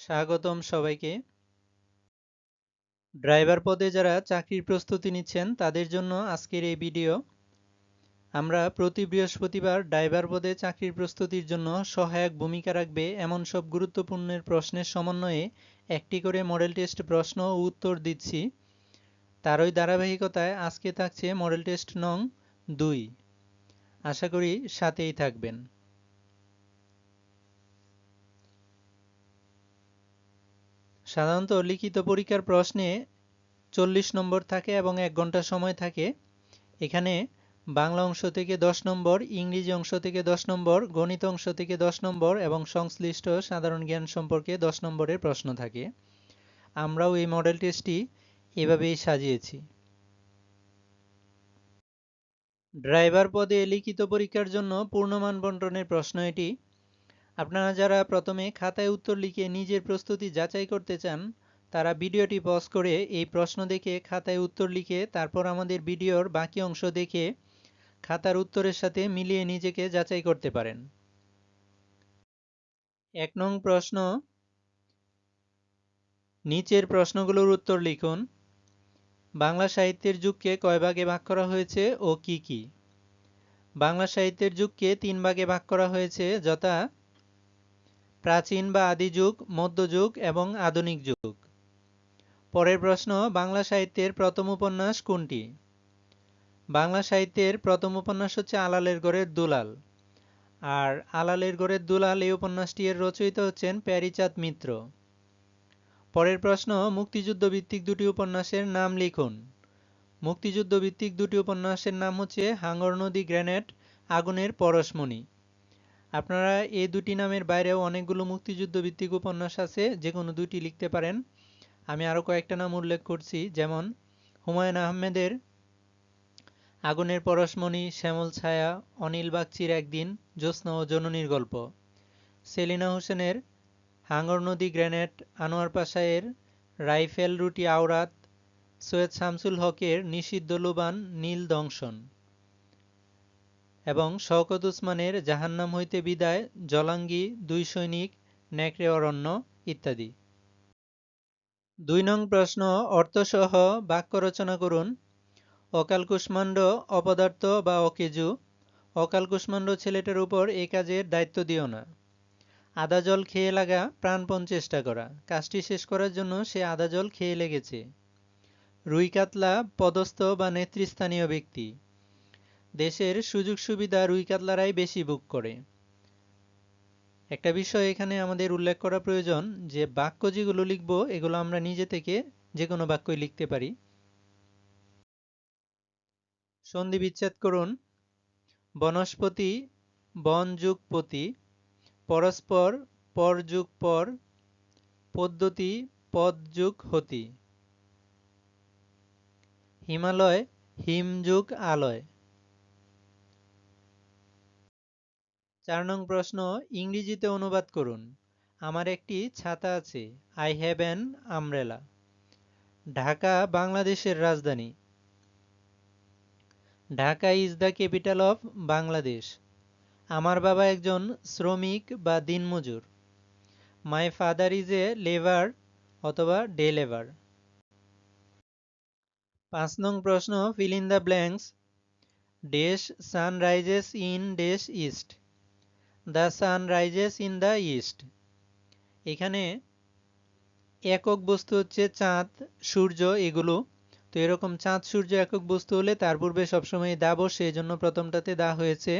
স্বাগতম সবাইকে। ড্রাইভার পদে যারা চাকরির প্রস্তুতি নিচ্ছেন, তাদের জন্য আজকের এই ভিডিও। আমরা প্রতি বৃহস্পতিবার ড্রাইভার পদে চাকরির প্রস্তুতির জন্য সহায়ক ভূমিকা রাখবে এমন সব গুরুত্বপূর্ণ প্রশ্নের সমন্বয়ে একটি করে মডেল টেস্ট প্রশ্ন ও উত্তর দিচ্ছি। তারই ধারাবাহিকতায় আজকে থাকছে মডেল টেস্ট নং দুই। আশা করি সাথেই থাকবেন। সাধারণত লিখিত পরীক্ষার প্রশ্নে চল্লিশ নম্বর থাকে এবং এক ঘণ্টা সময় থাকে। এখানে বাংলা অংশ থেকে দশ নম্বর, ইংরেজি অংশ থেকে দশ নম্বর, গণিত অংশ থেকে দশ নম্বর এবং সংশ্লিষ্ট সাধারণ জ্ঞান সম্পর্কে দশ নম্বরের প্রশ্ন থাকে। আমরাও এই মডেল টেস্টটি এভাবেই সাজিয়েছি। ড্রাইভার পদে লিখিত পরীক্ষার জন্য পূর্ণমান বন্টনের প্রশ্ন এটি। আপনারা যারা প্রথমে খাতায় উত্তর লিখে নিজের প্রস্তুতি যাচাই করতে চান, তারা ভিডিওটি পজ করে এই প্রশ্ন দেখে খাতায় উত্তর লিখে তারপর আমাদের ভিডিওর বাকি অংশ দেখে খাতার উত্তরের সাথে মিলিয়ে নিজেকে যাচাই করতে পারেন। এক নং প্রশ্ন, নিচের প্রশ্নগুলোর উত্তর লিখুন। বাংলা সাহিত্যের যুগকে কয় ভাগে ভাগ করা হয়েছে ও কি কি? বাংলা সাহিত্যের যুগকে তিন ভাগে ভাগ করা হয়েছে, যথা প্রাচীন বা আদি যুগ মধ্যযুগ এবং আধুনিক যুগ। পরের প্রশ্ন, বাংলা সাহিত্যের প্রথম উপন্যাস কোনটি? বাংলা সাহিত্যের প্রথম উপন্যাস হচ্ছে আলালের গড়ের দুলাল। আর আলালের গড়ের দুলাল এই উপন্যাসটি এর রচয়িত হচ্ছেন প্যারিচাঁদ মিত্র। পরের প্রশ্ন, মুক্তিযুদ্ধ ভিত্তিক দুটি উপন্যাসের নাম লিখুন। মুক্তিযুদ্ধ ভিত্তিক দুটি উপন্যাসের নাম হচ্ছে হাঙ্গর নদী গ্রেনেড, আগুনের পরশমণি। আপনারা এই দুটি নামের বাইরেও অনেকগুলো মুক্তিযুদ্ধ ভিত্তিক উপন্যাস আছে যে কোনো দুটি লিখতে পারেন। আমি আরও কয়েকটা নাম উল্লেখ করছি, যেমন হুমায়ুন আহমেদের আগুনের পরশমণি, শ্যামল ছায়া, অনিল বাগচির একদিন, জ্যোৎস্না ও জননীর গল্প। সেলিনা হোসেনের হাঙ্গর নদী গ্রেনেড, আনোয়ার পাশায়ের রাইফেল রুটি আওরাত, সৈয়দ শামসুল হকের নিষিদ্ধ লুবান, নীল দংশন। এবং শওকত উসমানের জাহান্নাম হইতে বিদায়, জলাঙ্গি, দুই সৈনিক, নেকড়ে, অরণ্য ইত্যাদি। দুই নং প্রশ্ন, অর্থসহ বাক্য রচনা করুন। অকাল কুষ্মাণ্ড অপদার্থ বা অকেজু। অকাল কুষ্মাণ্ড ছেলেটার উপর এ কাজের দায়িত্ব দিও না। আদা জল খেয়ে লাগা, প্রাণপণ চেষ্টা করা। কাজটি শেষ করার জন্য সে আদা জল খেয়ে লেগেছে। রুই কাতলা পদস্থ বা নেতৃস্থানীয় ব্যক্তি। দেশের সুযোগ সুবিধা রুই কাতলারাই বেশি বুক করে। একটা বিষয় এখানে আমাদের উল্লেখ করা প্রয়োজন, যে বাক্য যেগুলো লিখব, এগুলো আমরা নিজে থেকে যে কোনো বাক্যই লিখতে পারি। সন্ধি বিচ্ছেদ করুন। বনস্পতি, বন যুগ পতি, পরস্পর, পর যুগ পর, পদ্ধতি, পদ যুগ হতি। হিমালয় হিমযুগ আলয়। চার নং প্রশ্ন, ইংরেজিতে অনুবাদ করুন। আমার একটি ছাতা আছে। I have an umbrella Dhaka, বাংলাদেশের রাজধানী। Dhaka is the capital of Bangladesh আমার বাবা একজন শ্রমিক বা দিনমজুর। My father is a labour অথবা ডে লেবার পাঁচ নং প্রশ্ন fill in the blanks dash sun rises in dash east the sun rises in the east. এখানে একক বস্তু হচ্ছে চাঁদ, সূর্য এগুলো। তো এরকম চাঁদ, সূর্য একক বস্তু হলে তার পূর্বে সবসময় দা বসে এই জন্য প্রথমটাতে দা হয়েছে।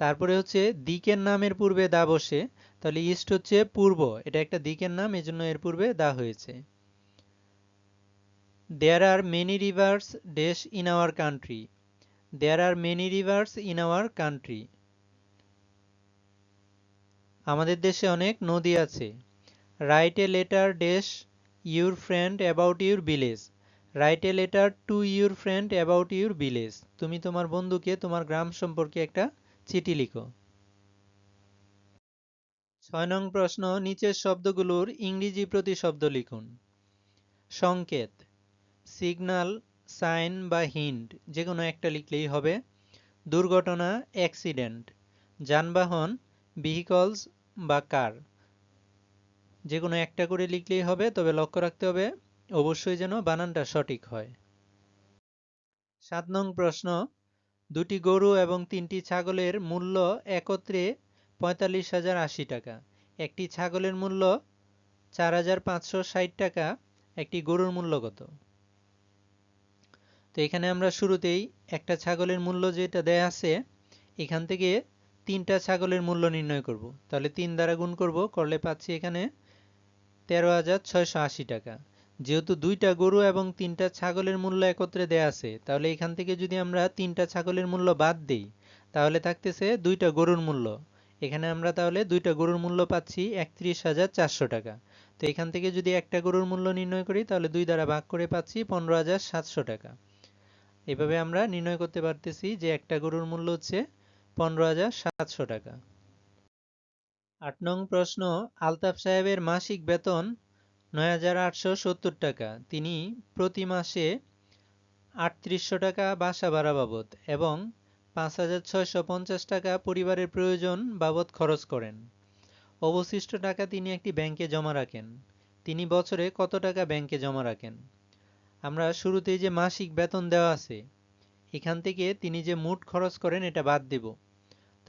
তারপরে হচ্ছে দিকের নামের পূর্বে দা বসে, তাহলে ইস্ট হচ্ছে পূর্ব, এটা একটা দিকের নাম, এজন্য এর পূর্বে দা হয়েছে। There are many rivers dash in our country there are many rivers in our country আমাদের দেশে অনেক নদী আছে। Write a letter dash your friend about your village write a letter to your friend about your village তুমি তোমার বন্ধুকে তোমার গ্রাম সম্পর্কে একটা চিঠি লিখো। ছয় নং প্রশ্ন, নিচের শব্দগুলোর ইংরেজি প্রতিশব্দ লিখুন। সংকেত সিগনাল সাইন বা হিন্ট যে কোনো একটা লিখলেই হবে। দুর্ঘটনা অ্যাক্সিডেন্ট যানবাহন ভেহিকলস বা কার? যে কোনো একটা করে লিখলেই হবে, তবে লক্ষ্য রাখতে হবে, অবশ্যই যেন বানানটা সঠিক হয়। সাত নং প্রশ্ন, দুটি গরু এবং তিনটি ছাগলের মূল্য একত্রে পঁয়তাল্লিশ হাজার আশি টাকা। একটি ছাগলের মূল্য চার হাজার পাঁচশো ষাট টাকা, একটি গরুর মূল্য কত? তো এখানে আমরা শুরুতেই একটা ছাগলের মূল্য যেটা দেয়া আছে, এখান থেকে তিনটা ছাগলের মূল্য নির্ণয় করব। তাহলে তিন দ্বারা গুণ করব, করলে পাচ্ছি এখানে তেরো হাজার ছয়শো আশি টাকা। যেহেতু দুইটা গরু এবং তিনটা ছাগলের মূল্য একত্রে দেয়া আছে, তাহলে এখান থেকে যদি আমরা তিনটা ছাগলের মূল্য বাদ দিই, তাহলে থাকতেছে দুইটা গরুর মূল্য। এখানে আমরা তাহলে দুইটা গরুর মূল্য পাচ্ছি একত্রিশ হাজার চারশো টাকা। তো এখান থেকে যদি একটা গরুর মূল্য নির্ণয় করি, তাহলে দুই দ্বারা ভাগ করে পাচ্ছি পনেরো হাজার সাতশো টাকা। এভাবে আমরা নির্ণয় করতে পারতেছি যে একটা গরুর মূল্য হচ্ছে পনেরো হাজার সাতশো টাকা। আট নং প্রশ্ন, আলতাফ সাহেবের মাসিক বেতন নয় হাজার আটশো সত্তর টাকা। তিনি প্রতি মাসে আটত্রিশশো টাকা বাসা ভাড়া বাবদ এবং পাঁচ হাজার ছয়শো পঞ্চাশ টাকা পরিবারের প্রয়োজন বাবদ খরচ করেন। অবশিষ্ট টাকা তিনি একটি ব্যাংকে জমা রাখেন। তিনি বছরে কত টাকা ব্যাংকে জমা রাখেন? আমরা শুরুতেই যে মাসিক বেতন দেওয়া আছে, এখান থেকে তিনি যে মোট খরচ করেন এটা বাদ দেব।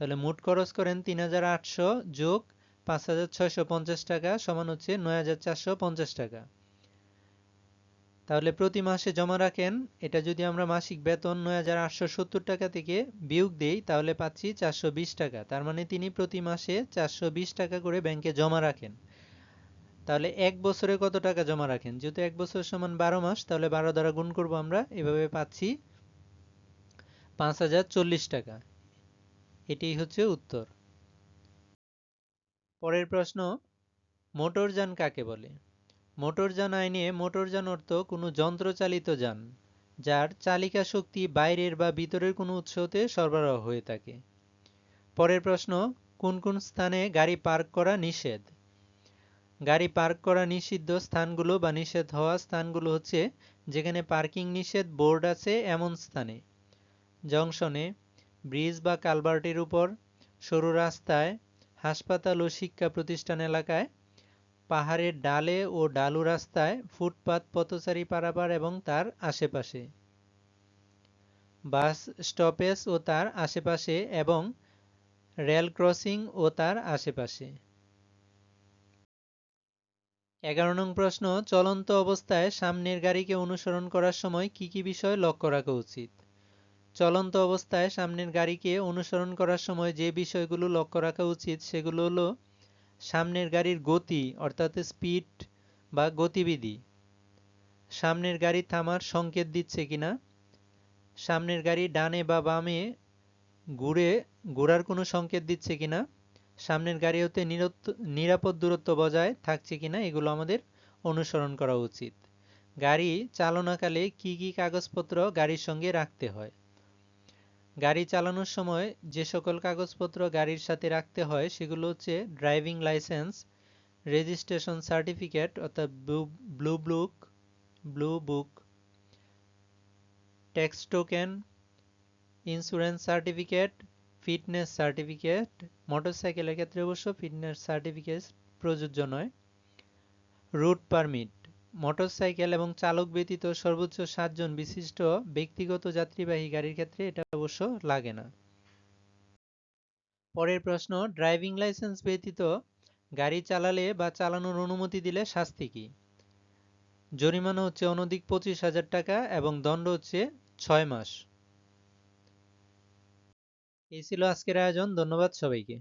তাহলে মোট খরচ করেন তিন হাজার আটশো যোগ পাঁচ হাজার ছয়শো পঞ্চাশ টাকা সমান হচ্ছে নয় হাজার চারশো পঞ্চাশ টাকা। তাহলে প্রতি মাসে জমা রাখেন, এটা যদি আমরা মাসিক বেতন নয় হাজার আটশো সত্তর টাকা থেকে বিয়োগ দেই, তাহলে পাচ্ছি চারশো বিশ টাকা। তার মানে তিনি প্রতি মাসে চারশো বিশ টাকা করে ব্যাংকে জমা রাখেন। তাহলে এক বছরে কত টাকা জমা রাখেন? যেহেতু এক বছর সমান বারো মাস, তাহলে বারো দ্বারা গুণ করব আমরা, এভাবে পাচ্ছি পাঁচ হাজার চল্লিশ টাকা। এটাই হচ্ছে উত্তর। পরের প্রশ্ন, মোটরযান কাকে বলে? মোটরযান আইনে মোটরযান অর্থ কোনো যন্ত্রচালিত যান, যার চালিকা শক্তি বাইরের বা ভিতরের কোনো উৎস হতে সরবরাহ হয়ে থাকে। পরের প্রশ্ন, কোন কোন স্থানে গাড়ি পার্ক করা নিষেধ? গাড়ি পার্ক করা নিষিদ্ধ স্থানগুলো বা নিষেধ হওয়া স্থানগুলো হচ্ছে, যেখানে পার্কিং নিষেধ বোর্ড আছে এমন স্থানে। জংশনে ব্রিজ বা কালভার্টের উপর, সরু রাস্তায়, হাসপাতাল ও শিক্ষা প্রতিষ্ঠান এলাকায়, পাহাড়ের ডালে ও ডালু রাস্তায় ফুটপাত, পথচারী পারাপার এবং তার আশেপাশে। বাস স্টপেজ ও তার আশেপাশে এবং রেল ক্রসিং ও তার আশেপাশে। এগারো নং প্রশ্ন, চলন্ত অবস্থায় সামনের গাড়িকে অনুসরণ করার সময় কি কি বিষয় লক্ষ্য রাখা উচিত? চলন্ত অবস্থায় সামনের গাড়িকে অনুসরণ করার সময় যে বিষয়গুলো লক্ষ্য রাখা উচিত সেগুলো হলো সামনের গাড়ির গতি, অর্থাৎ স্পিড বা গতিবিধি। সামনের গাড়ি থামার সংকেত দিচ্ছে কিনা? সামনের গাড়ি ডানে বা বামে ঘুরে ঘোরার কোনো সংকেত দিচ্ছে কিনা? সামনের গাড়ি হতে নিরাপদ দূরত্ব বজায় থাকছে কিনা? এগুলো আমাদের অনুসরণ করা উচিত। গাড়ি চালনাকালে কি কি কাগজপত্র গাড়ির সঙ্গে রাখতে হয়? গাড়ি চালানোর সময় যে সকল কাগজপত্র গাড়ির সাথে রাখতে হয়, সেগুলো হচ্ছে ড্রাইভিং লাইসেন্স, রেজিস্ট্রেশন সার্টিফিকেট, অর্থাৎ blue book blue book, tax token, insurance certificate, fitness certificate, মোটরসাইকেলের ক্ষেত্রে অবশ্য ফিটনেস সার্টিফিকেট প্রযোজ্য নয়। রুট পারমিট মোটরসাইকেল এবং চালক ব্যতীত সর্বোচ্চ সাতজন বিশিষ্ট ব্যক্তিগত যাত্রীবাহী গাড়ির ক্ষেত্রে এটা অবশ্য লাগে না। পরের প্রশ্ন, ড্রাইভিং লাইসেন্স ব্যতীত গাড়ি চালালে বা চালানোর অনুমতি দিলে শাস্তি কি? জরিমানা হচ্ছে অনধিক পঁচিশ হাজার টাকা এবং দণ্ড হচ্ছে ছয় মাস। এই ছিল আজকের আয়োজন, ধন্যবাদ সবাইকে।